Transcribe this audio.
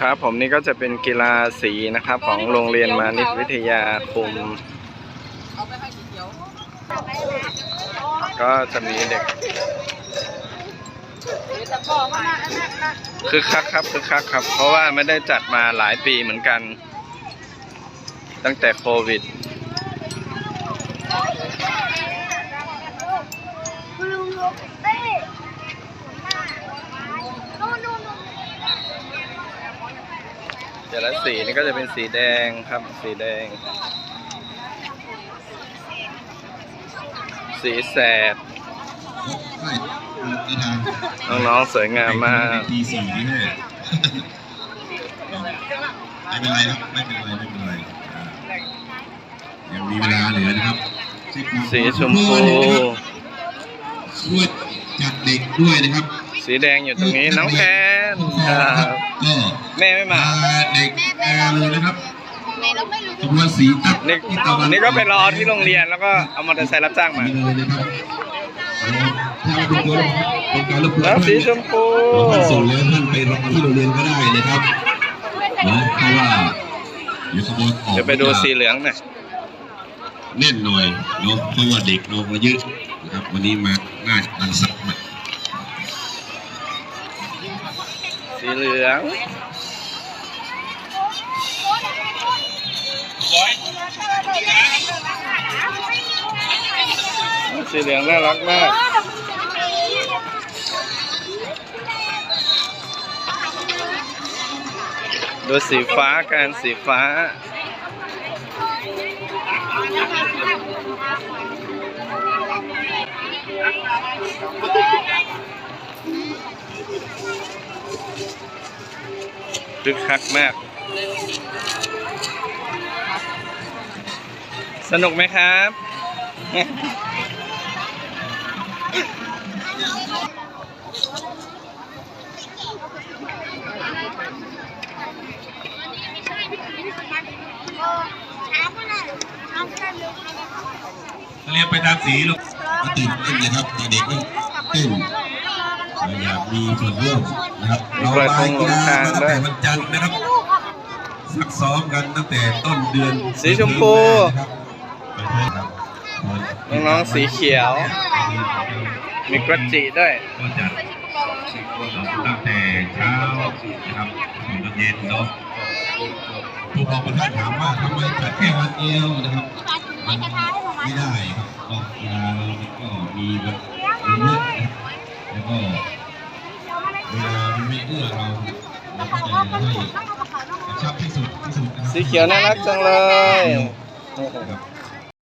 ครับผมนี่ก็จะเป็นกีฬาสีนะครับ ของโรงเรียนมานิตวิทยาคมเอาไปให้สีเขียวก็จะมีเด็กแต่พ่อมาอันนั้นนะคึกคักครับคึกคักครับ เพราะว่าไม่ได้จัดมาหลายปีเหมือนกัน ตั้งแต่โควิด แต่ละสีนี่ก็จะเป็นสีแดงครับ สีแดง สีแสดใช่กีฬาน้องๆสวยงามมากตีสี่นี่แน่ไม่เป็นไรครับไม่เป็นไรไม่เป็นไรอ่ายังมีเวลาเหลือนะครับสีชมพูช่วยจัดเด็กด้วยนะครับ สีแดงอยู่ตรงนี้น้องแพนครับก็แม่ไม่มาพาเด็กมาเลยนะครับไหนเราไม่รู้จำนวนสีตัดนี่ที่ตะวันี่ก็ไปรอที่โรงเรียนแล้วก็เอามอเตอร์ไซค์รับจ้างมานี่เลยนะครับถ้าเป็นคนเป็นการรบกวนแล้วสีชมพูท่านส่งแล้วท่านไปรอที่โรงเรียนก็ได้นะครับเนาะเพราะว่าเดี๋ยวขบวนออกเดี๋ยวไปดูสีเหลืองหน่อยแน่นหน่อยเนาะเพราะว่าเด็กเรามาเยอะนะครับวันนี้มาน่านันสัก สีเหลืองสีเหลืองน่ารักมากดูสีฟ้ากันสีฟ้า คึกคักมาก สนุกไหมครับ เรียนไปตามสีลูกตื่นเต้นนะครับเด็กๆก็เต้น อยากมีส่วนร่วมนะครับเราเปิดไปตรงกีฬาทางมาตั้งด้วแต่ยวันจันทร์นะครับซักซ้อมกันตั้งแต่ต้นเดือนสีชมพูนะครับน้องๆสีเขียว มีกระจิด้วยก็จะตั้งแต่เช้านะครับถึงตอนเย็นเนาะผู้ปกครองประธานถามว่าทำไมจัดแค่วันเดียวนะครับไม่กระทะให้หนูไหมไม่ได้ครับก็กีฬาเรามันก็มีแบบ สีเขียวน่ารักจังเลยครับ